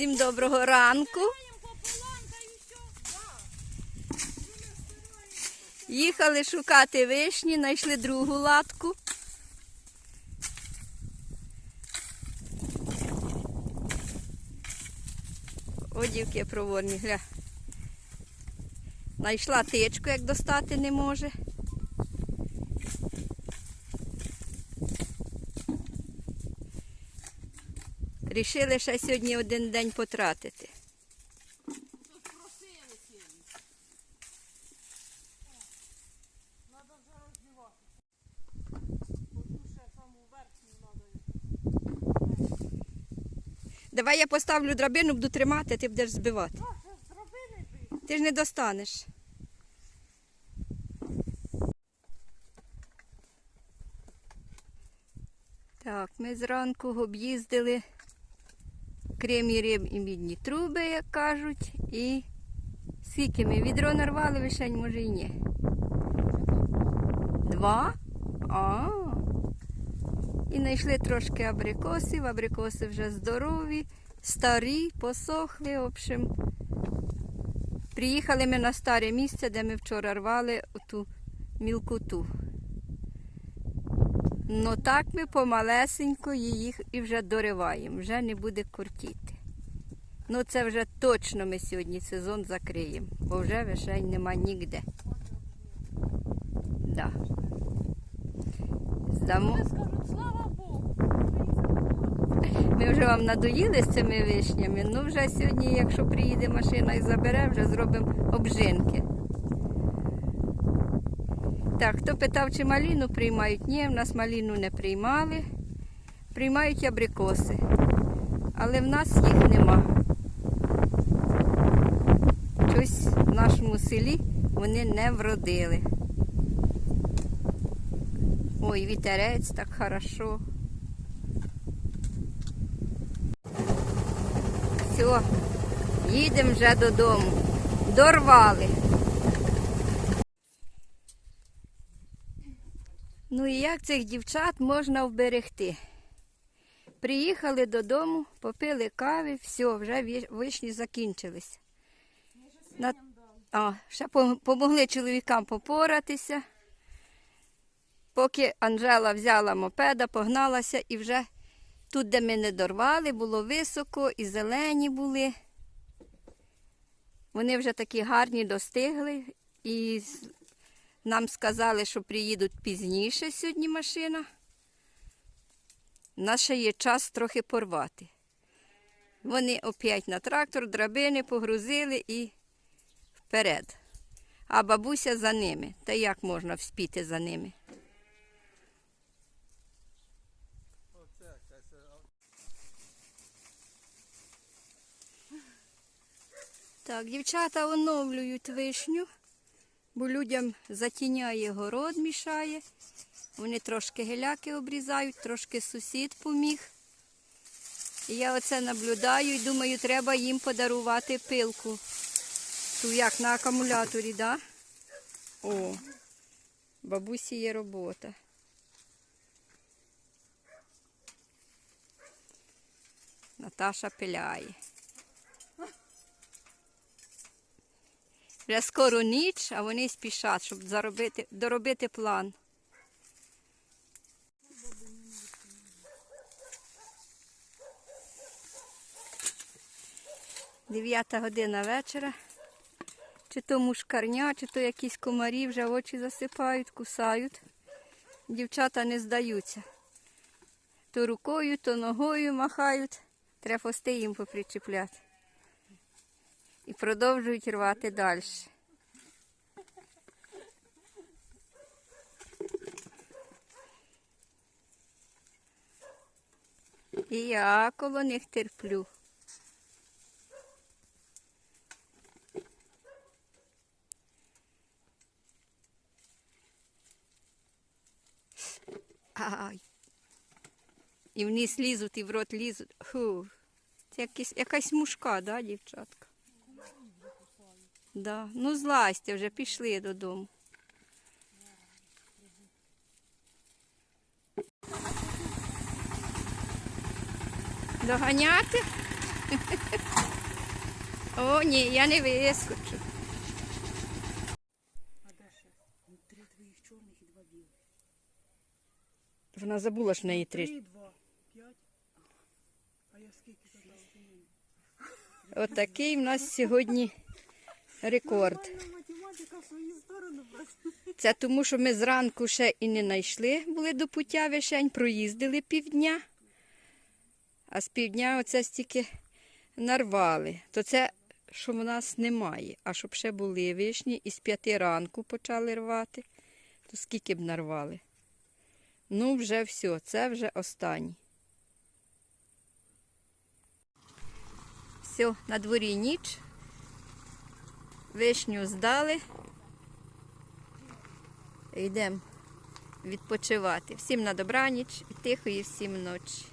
Всім доброго ранку. Їхали шукати вишні, знайшли другу латку. О, дівки проворні, гля. Знайшла тичку, як достати не може. Рішили ще сьогодні один день потратити. Давай я поставлю драбину, буду тримати, а ти будеш збивати. Ти ж не достанеш. Так, ми зранку об'їздили кремі риб і мідні труби, як кажуть. І скільки ми відро нарвали, вишень, може і ні. Два? А. І знайшли трошки абрикосів. Абрикоси вже здорові, старі, посохли. В общем, приїхали ми на старе місце, де ми вчора рвали ту мілкоту. Ну так ми помалесенько їх і вже дориваємо, вже не буде кортіти. Ну це вже точно ми сьогодні сезон закриємо, бо вже вишень нема ніде. Да. Здамо. Ми вже вам надоїли з цими вишнями. Ну вже сьогодні, якщо приїде машина і забере, вже зробимо обжинки. Так, хто питав, чи маліну приймають? Ні, в нас маліну не приймали. Приймають абрикоси. Але в нас їх нема. Щось в нашому селі вони не вродили. Ой, вітерець так хорошо. Все, їдемо вже додому. Дорвали. Ну і як цих дівчат можна вберегти? Приїхали додому, попили кави, все, вже вишні закінчились. На... А, ще помогли чоловікам попоратися. Поки Анжела взяла мопеда, погналася і вже Тут, де ми не дорвали, було високо і зелені були. Вони вже такі гарні достигли. І нам сказали, що приїдуть пізніше сьогодні машина. Ще є час трохи порвати. Вони опять на трактор, драбини погрузили і вперед. А бабуся за ними. Та як можна вспіти за ними? Так, дівчата оновлюють вишню, бо людям затіняє город, мішає. Вони трошки геляки обрізають, трошки сусід поміг. І я оце наблюдаю і думаю, треба їм подарувати пилку. Ту як на акумуляторі, да? О, бабусі є робота. Наташа пиляє. Вже скоро ніч, а вони спішать, щоб заробити, доробити план. Дев'ята година вечора. Чи то мушкарня, чи то якісь комарі вже очі засипають, кусають. Дівчата не здаються. То рукою, то ногою махають. Треба хвости їм попричіпляти і продовжують рвати далі. І я коло них терплю. Ай. І вниз лізуть, і в рот лізуть. Фу. Це якась, якась мушка, да, дівчатка? Да. Ну, злазьте вже, пішли додому. Доганяти? О, ні, я не вискочу. А де ще? Ну, три твоїх чорних і два білих. Вона забула ж в неї три. Три, два, п'ять. А я скільки казала? Отакий в нас сьогодні рекорд. Це тому, що ми зранку ще і не знайшли, були до пуття вишень, проїздили півдня. А з півдня оце стільки нарвали. То це, що в нас немає. А щоб ще були вишні, і з п'яти ранку почали рвати, то скільки б нарвали. Ну, вже все, це вже останній. Все, на дворі ніч. Вишню здали. Йдемо відпочивати. Всім на добраніч і тихої всім ночі.